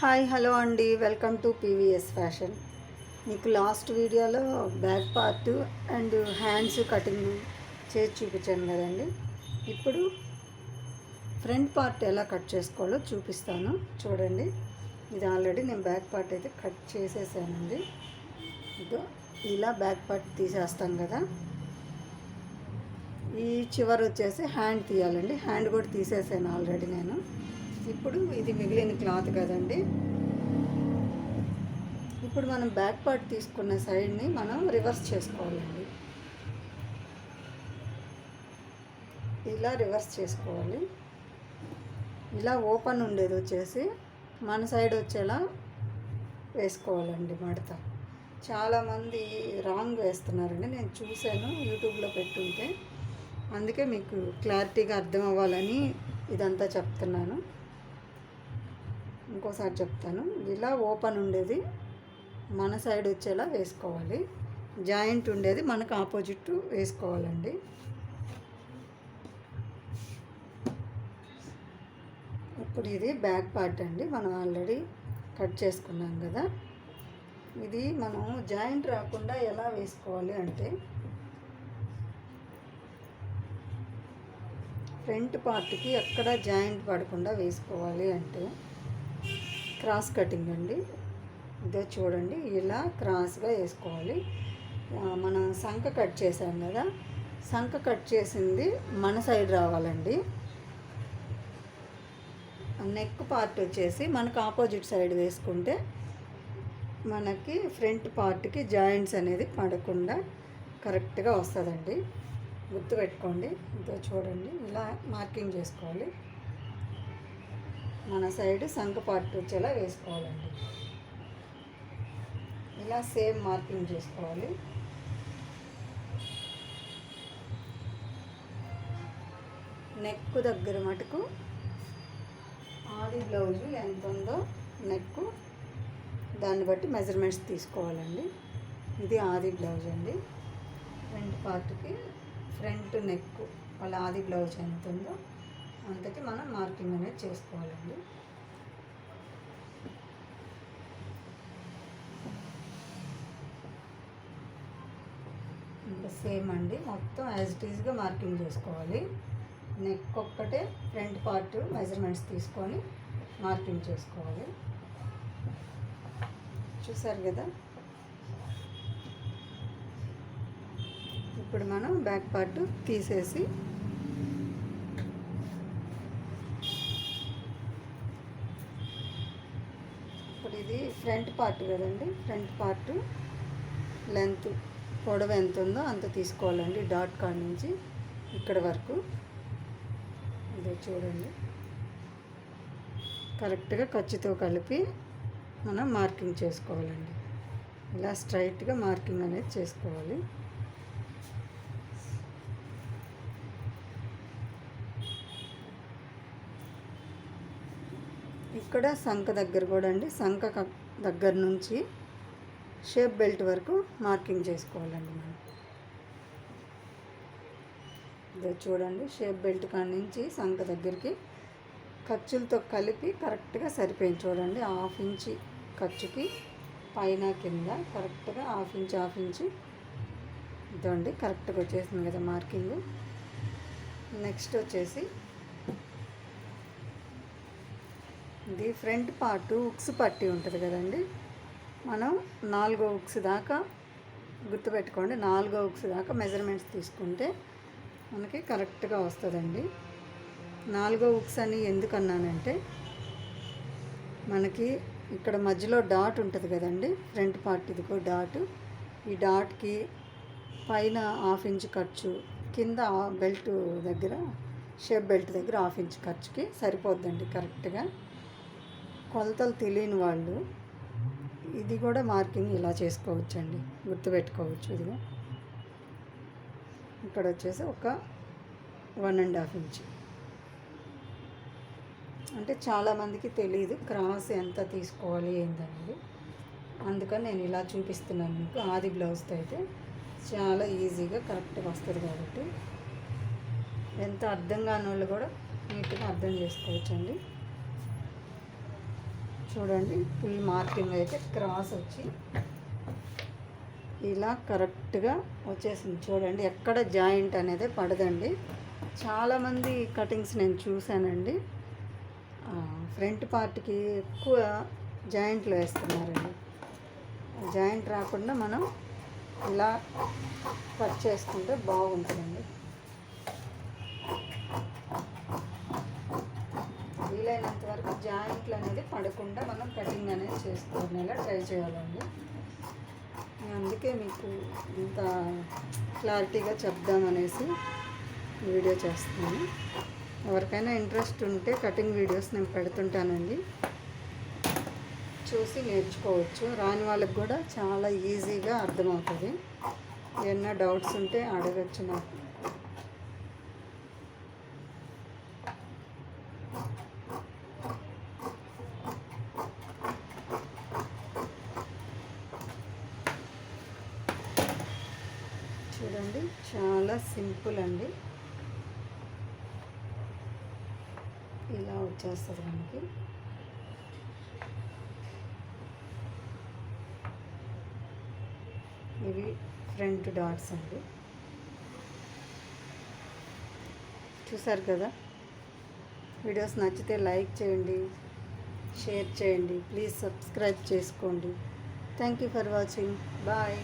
Hi hello అండి. Welcome to PVS fashion. మీకు last వీడియోలో back part and hands cutting చేసి చూపించాను కదండి. ఇప్పుడు ఫ్రంట్ పార్ట్ ఎలా కట్ చేసుకోవాలో చూపిస్తాను. చూడండి. ఇది ఆల్రెడీ నేను బ్యాక్ పార్ట్ అయితే కట్ చేసేసానండి. ఇదో ఇలా బ్యాక్ పార్ట్ తీసేస్తాం కదా. ఈ చివరి వచ్చేసి హ్యాండ్ తీయాలండి. హ్యాండ్ కూడా తీసేసాను ఆల్రెడీ నేను. ఇప్పుడు ఇది మిగిలిన క్లాత్ కదండి. ఇప్పుడు మనం బ్యాక్ పార్ట్ తీసుకున్న సైడ్ని మనం రివర్స్ చేసుకోవాలండి. ఇలా రివర్స్ చేసుకోవాలి. ఇలా ఓపెన్ ఉండేది వచ్చేసి మన సైడ్ వచ్చేలా వేసుకోవాలండి మడత. చాలామంది రాంగ్ వేస్తున్నారండి నేను చూశాను యూట్యూబ్లో పెట్టుంటే. అందుకే మీకు క్లారిటీగా అర్థం అవ్వాలని ఇదంతా చెప్తున్నాను. ఇంకోసారి చెప్తాను. ఇలా ఓపెన్ ఉండేది. మన సైడ్ వచ్చేలా వేసుకోవాలి. జాయింట్ ఉండేది. మనకు ఆపోజిట్ వేసుకోవాలండి. ఇప్పుడు ఇది బ్యాక్ పార్ట్ అండి. మనం ఆల్రెడీ కట్ చేసుకున్నాం కదా. ఇది మనం జాయింట్ రాకుండా ఎలా వేసుకోవాలి అంటే ఫ్రంట్ పార్ట్కి ఎక్కడ జాయింట్ పడకుండా వేసుకోవాలి అంటే క్రాస్ కటింగ్ అండి. ఇదో చూడండి ఇలా క్రాస్గా వేసుకోవాలి. మనం సంఖ కట్ చేసాం కదా సంఖ కట్ చేసింది మన సైడ్ రావాలండి. నెక్ పార్ట్ వచ్చేసి మనకు ఆపోజిట్ సైడ్ వేసుకుంటే మనకి ఫ్రంట్ పార్ట్కి జాయింట్స్ అనేది పడకుండా కరెక్ట్గా వస్తుందండి. గుర్తుపెట్టుకోండి. ఇదో చూడండి ఇలా మార్కింగ్ చేసుకోవాలి. మన సైడ్ సంఖ పార్ట్ వచ్చేలా వేసుకోవాలండి. ఇలా సేమ్ మార్కింగ్ చేసుకోవాలి. నెక్ దగ్గర మటుకు ఆది బ్లౌజు ఎంత ఉందో నెక్ దాన్ని బట్టి మెజర్మెంట్స్ తీసుకోవాలండి. ఇది ఆది బ్లౌజ్ అండి. ఫ్రంట్ పార్ట్కి ఫ్రంట్ నెక్ వాళ్ళ ఆది బ్లౌజ్ ఎంత ఉందో అంతకి మనం మార్కింగ్ అనేది చేసుకోవాలండి. ఇంకా సేమ్ అండి మొత్తం యాజ్ ఇట్ ఈజ్గా మార్కింగ్ చేసుకోవాలి. నెక్ ఒక్కటే ఫ్రంట్ పార్ట్ మెజర్మెంట్స్ తీసుకొని మార్కింగ్ చేసుకోవాలి. చూసారు కదా? ఇప్పుడు మనం బ్యాక్ పార్ట్ తీసేసి ఇది ఫ్రంట్ పార్ట్ కదండి ఫ్రంట్ పార్ట్ లెంత్ పొడవు ఎంత ఉందో అంత తీసుకోవాలండి డాట్ కాడ నుంచి ఇక్కడ వరకు. ఇదే చూడండి. కరెక్ట్గా ఖర్చుతో కలిపి మనం మార్కింగ్ చేసుకోవాలండి. ఇలా స్ట్రైట్గా మార్కింగ్ అనేది చేసుకోవాలి. ఇక్కడ సంఖ దగ్గర కూడా అండి. సంఖ దగ్గర నుంచి షేప్ బెల్ట్ వరకు మార్కింగ్ చేసుకోవాలండి మనం. ఇదో చూడండి షేప్ బెల్ట్ కాడ నుంచి సంఖ దగ్గరికి ఖర్చులతో కలిపి కరెక్ట్గా సరిపోయింది చూడండి. హాఫ్ ఇంచి ఖర్చుకి పైన కింద కరెక్ట్గా హాఫ్ ఇంచ్ హాఫ్ ఇంచ్. ఇదండి కరెక్ట్గా వచ్చేసింది కదా మార్కింగ్. నెక్స్ట్ వచ్చేసి ఇది ఫ్రంట్ పార్ట్ ఉక్స్ పట్టి ఉంటుంది కదండి. మనం నాలుగో ఉక్స్ దాకా గుర్తుపెట్టుకోండి నాలుగో ఉక్స్ దాకా మెజర్మెంట్స్ తీసుకుంటే మనకి కరెక్ట్గా వస్తుందండి. నాలుగో ఉక్స్ అని ఎందుకు అన్నానంటే మనకి ఇక్కడ మధ్యలో డాట్ ఉంటుంది కదండి ఫ్రంట్ పార్ట్ ఇదిగో డాట్ ఈ డాట్కి పైన హాఫ్ ఇంచ్ ఖర్చు కింద బెల్ట్ దగ్గర షేప్ బెల్ట్ దగ్గర హాఫ్ ఇంచ్ ఖర్చుకి సరిపోద్దండి కరెక్ట్గా కొలతలు తెలియని వాళ్ళు ఇది కూడా మార్కింగ్ ఇలా చేసుకోవచ్చండి. గుర్తుపెట్టుకోవచ్చు ఇదిగో. ఇక్కడ వచ్చేసి ఒక వన్ అండ్ హాఫ్ ఇంచ్. అంటే చాలామందికి తెలియదు క్రాస్ ఎంత తీసుకోవాలి ఏంటనేది అందుకని నేను ఇలా చూపిస్తున్నాను మీకు. ఆది బ్లౌజ్తో అయితే చాలా ఈజీగా కరెక్ట్గా వస్తుంది కాబట్టి ఎంత అర్థం కాని వాళ్ళు కూడా నీట్గా అర్థం చేసుకోవచ్చండి. చూడండి ఫుల్ మార్కింగ్ అయితే క్రాస్ వచ్చి ఇలా కరెక్ట్గా వచ్చేసింది. చూడండి ఎక్కడ జాయింట్ అనేది పడదండి. చాలామంది కటింగ్స్ నేను చూశానండి. ఫ్రంట్ పార్ట్కి ఎక్కువ జాయింట్లు వేస్తున్నారండి. జాయింట్ రాకుండా మనం ఇలా కట్ చేసుకుంటే బాగుంటుందండి. వీలైనంత వరకు జాయింట్లు అనేది పడకుండా మనం కటింగ్ అనేది చేసుకునేలా ట్రై చేయాలండి. అందుకే మీకు ఇంత క్లారిటీగా చెప్దామనేసి వీడియో చేస్తున్నాను. ఎవరికైనా ఇంట్రెస్ట్ ఉంటే కటింగ్ వీడియోస్ నేను పెడుతుంటానండి. చూసి నేర్చుకోవచ్చు. రాని వాళ్ళకి కూడా చాలా ఈజీగా అర్థమవుతుంది. ఏమన్నా డౌట్స్ ఉంటే అడగచ్చు నాకు. చూడండి చాలా సింపుల్ అండి. ఇలా వచ్చేస్తుంది మనకి. ఇవి ఫ్రంట్ డాట్స్ అండి. చూసారు కదా? వీడియోస్ నచ్చితే లైక్ చేయండి షేర్ చేయండి ప్లీజ్ సబ్స్క్రైబ్ చేసుకోండి. Thank you for watching. Bye.